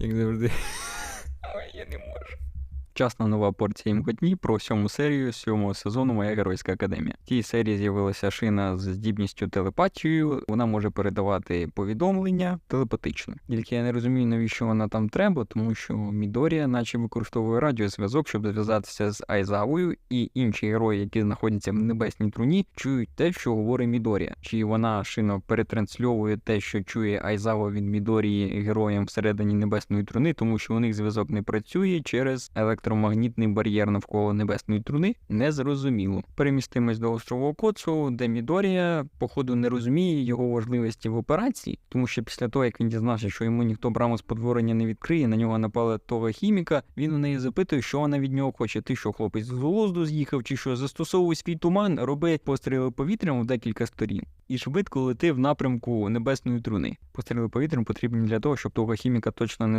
Як завжди. Ой, я не можу. Вчасна нова порція імкотні про сьому серію сьомого сезону Моя геройська академія. В тій серії з'явилася шина з здібністю телепатією. Вона може передавати повідомлення телепатично. Тільки я не розумію, навіщо вона там треба, тому що Мідорія, наче використовує радіозв'язок, щоб зв'язатися з Айзавою, і інші герої, які знаходяться в небесній труні, чують те, що говорить Мідорія. Чи вона шина перетрансльовує те, що чує Айзава від Мідорії героям всередині небесної труни, тому що у них зв'язок не працює через електромагнітний бар'єр навколо небесної труни, незрозуміло. Перемістимось до острову Коцу, де Мідорія, походу, не розуміє його важливості в операції, тому що після того, як він дізнався, що йому ніхто браму спотворення не відкриє, на нього напала того хіміка. Він у неї запитує, що вона від нього хоче. Ти що, хлопець, з глузду з'їхав, чи що застосовуй свій туман, роби постріли повітрям в декілька сторін. І швидко лети в напрямку небесної труни. Постріли повітрям потрібні для того, щоб того хіміка точно не